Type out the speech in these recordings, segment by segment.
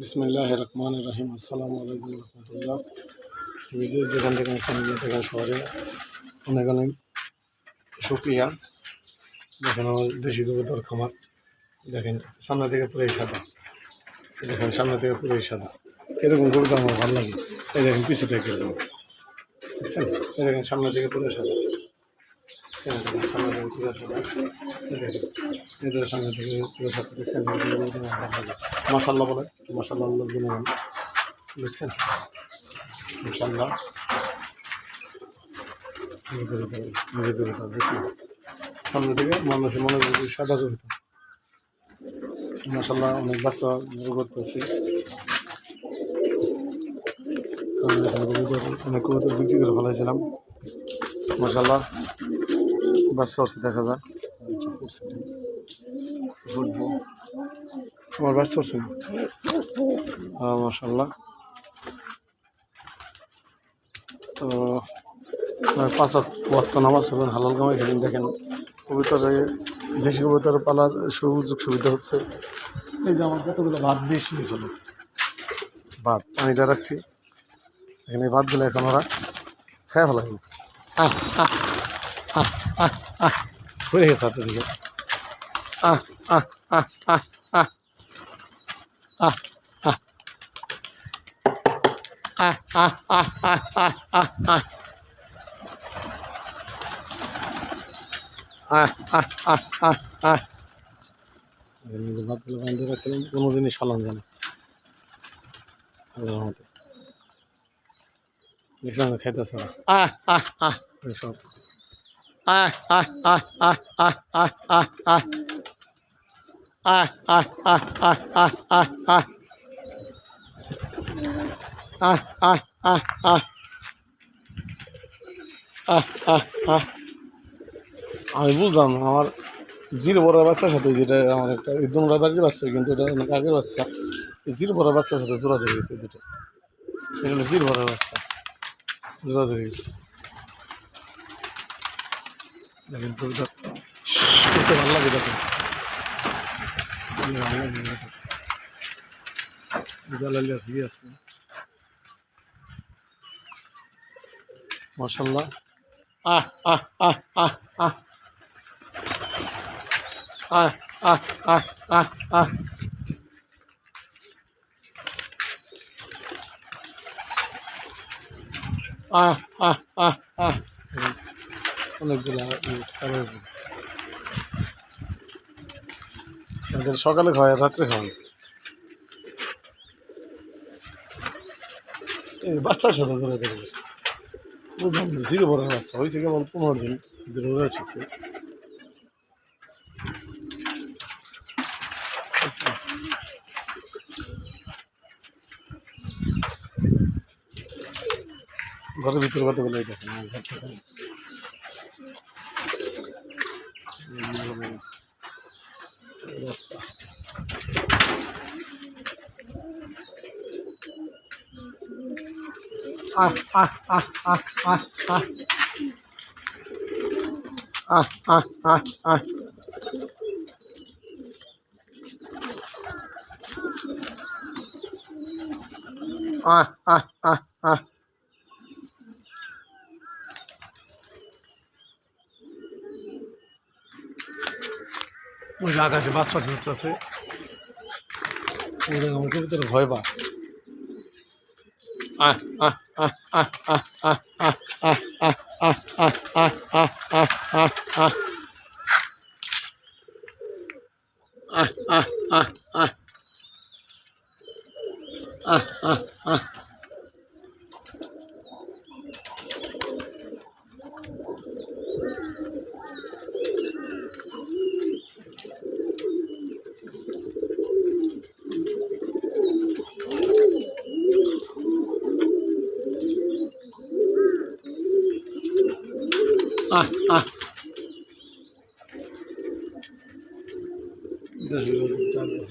বিসমিল্লাহ রহমান রহিম আসসালামু আলাইকুম রহমতুল্লাহ। বিজয় যেখান থেকে আসছেন দেখেন শহরে, অনেক অনেক শুক্রিয়া। দেখেন আমার দেশি কবুতর খামার। দেখেন, সামনে থেকে পুরোই সাদা। দেখেন, সামনে থেকে পুরোই সাদা। এরকম কবুতর আমার ভালো লাগে। এই দেখেন, পিছু থেকে এরকম। সামনে থেকে পুরো সাদা। চ্যানেলটা মশাল্লা বলে মশাল্লা আল্লাহ দেখছেন? মশাল্লা সামনে থেকে মানুষের মনে করি সাদা জড়িত। মশাল্লা অনেক বাচ্চা করতেছে। অনেক বিক্রি করে ফেলাইছিলাম। মশাল্লা বাচ্চা আছে দেখা ফুটবল। তোমার ব্যস্ত আছে না? মাসাল্লাহ তো পাঁচ ওয়াক্ত নামাজ হবেন হালাল কামাই খেলেন। দেখেন কবিতারে দেশি কবিতার পালার সুযোগ সুবিধা হচ্ছে। এই যে আমার কতগুলো ভাত দিয়ে শিখেছিল ভাত আমি রাখছি। এখানে ভাতগুলো এখন ওরা খেয়ে ফেলাবে আহ আহ আহ আহ আহ হয়ে গেছে হাতের দিকে আহ আহ আহ আহ আহ ah, ah. Ah, ah, ah, ah, ah, ah, ah. Ah, ah, ah, ah, ah. নিজে ভাতগুলো বান্ধে রাখছিলাম কোনো জিনিস ফালান জানা দেখছিলাম খাইতেছে না আমি বুঝলাম আমার জিরো বড় বাচ্চার সাথে যেটা আমার একটা একদম রাবারের বাচ্চা, কিন্তু এটা অনেক আগের বাচ্চা। জিরো বড় বাচ্চার সাথে জোড়া ধরে গেছে দুটো। এটা জিরো বড় বাচ্চা, জোড়া ধরে গেছে। দেখেন ভালো লাগে দেখেন। জ্বালালি আছে কি আছে? মাশাল্লাহ আহ আহ আহ আহ আহ। আহ আহ আহ আহ আহ। কারণ সকালে খাওয়া রাত্রে খাওয়া বাচ্চার সাথে চলে চলে গেছে বড় বাচ্চা। ওই থেকে আমার পনেরো দিন আছে। ঘরের ভিতরে কথা বলে দেখেন রাস্তা ah, ah, ah, ah, ah, ah. Ah, ah, ah, ah. Ah, ah, ah, যে আকাশে বাচ্চা ঢুকতেছে আমার কবিতার ভয় বা Ah, ah, ah. 那时候，干过。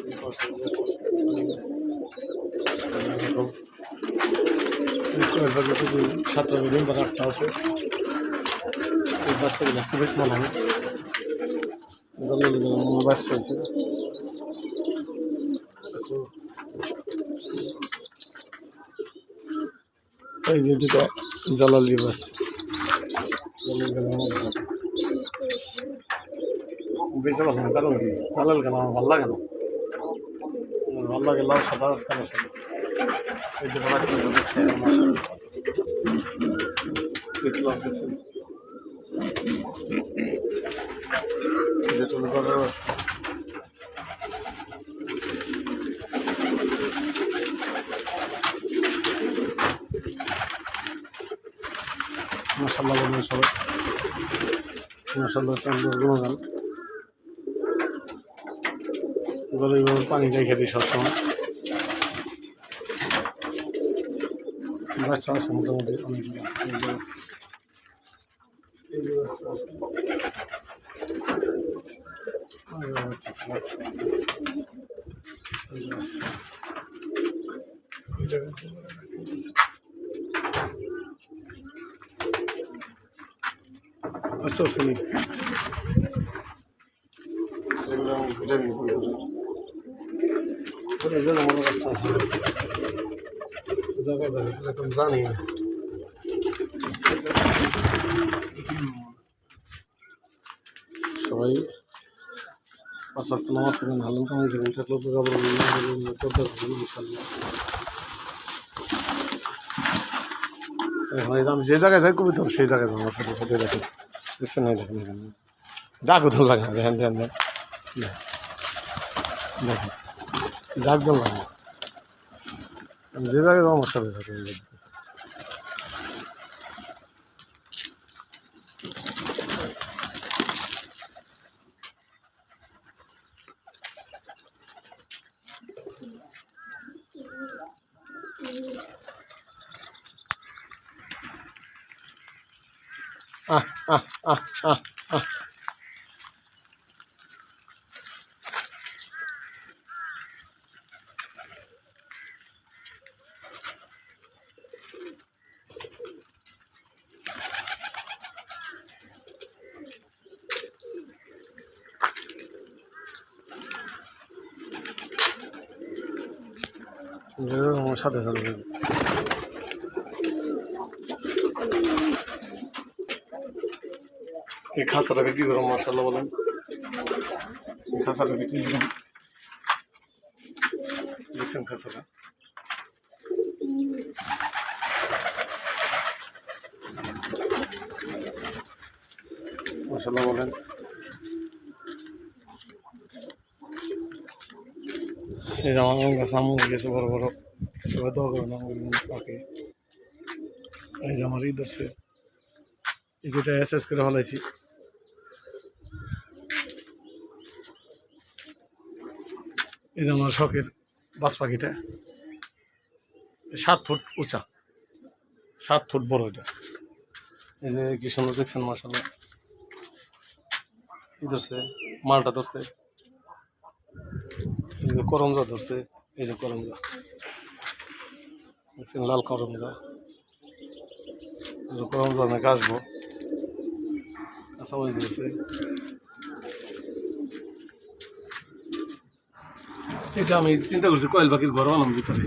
এই পাশে গেছে। এরকম। এই কয়েক ভাগে তো দুই- সাতটা ডিম বা আটটা আছে এই বাচ্চাগুলো বেশ ভালো হবে বাচ্চা আছে এই যে দুটো জালালি বাচ্চা। বেশি ভালো কি জালাল কেন ভালো লাগে না। ভালো লাগে লাল, সাদা, কালো সাদা। এই দুটো বাচ্চা লাগতেছে। যেটা করার আছে বলুন সবাই এইভাবে পানি রেখে দিই সবসময়। মোটামুটি অনেকগুলো জায়গায় জায়গায় এরকম জানি না সবাই আমি যে জায়গায় যাই কবি সেই জায়গায় যাব দেখেন। লাগে, দেখেন তো লাগে। যে জায়গায় যাব, আমার সাথে সাথে দেখবেন। আহ আহ আহ আহ সাথে সাথে এই খাঁচাটা বিক্রি করো মাসাল্লাহ বলেন। খাঁচাটা বিক্রি করুন। দেখছেন খাঁচাটা? মাসাল্লাহ বলেন। এই আমার আম গাছ আম হয়ে গেছে বড় বড়। সবাই দোয়া করুন আমার পাকে। এই যে আমার ঈদ আছে। এই যেটা এস এস করে ফেলাইছি। এই যে আমার শখের বাস পাখিটা, সাত ফুট উঁচা, সাত ফুট বড় এটা। এই যে কি সুন্দর দেখছেন মাসাল্লাহ ই ধরছে, মালটা ধরছে। এই যে করমজা ধরছে, এই যে করমজা। দেখছেন, লাল করমজা। এই করমজা অনেক আসব সবাই দিয়েছে এটা আমি চিন্তা করছি কয়েল পাখির ঘর বানাম ভিতরে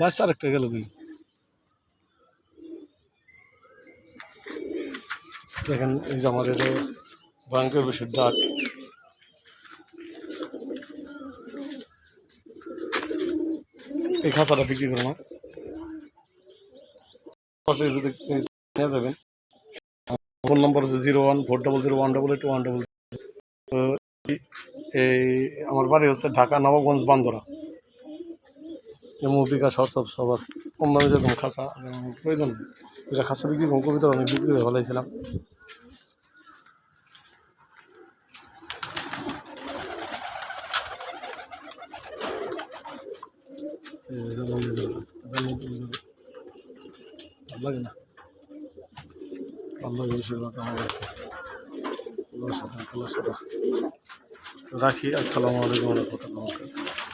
বাস আরেকটা গেল কি দেখেন এই যে এটা ভয়ঙ্কর ডাক এই খাঁচাটা বিক্রি করো না পাশে যদি নিয়ে যাবেন ফোন নম্বর হচ্ছে zero one four double zero one double eight one double এই আমার বাড়ি হচ্ছে ঢাকা নবগঞ্জ বান্দরা। যে মুরগিকা সব সব আছে। কম দামে যেরকম খাসা প্রয়োজন যেটা খাসা বিক্রি করুন, কবিতা আমি বিক্রি করে ফেলাইছিলাম। যেমন যেমন লাগে না? ভালো লাগে সাদা রাখি আসসালামু আলাইকুম রহমতুল্লাহ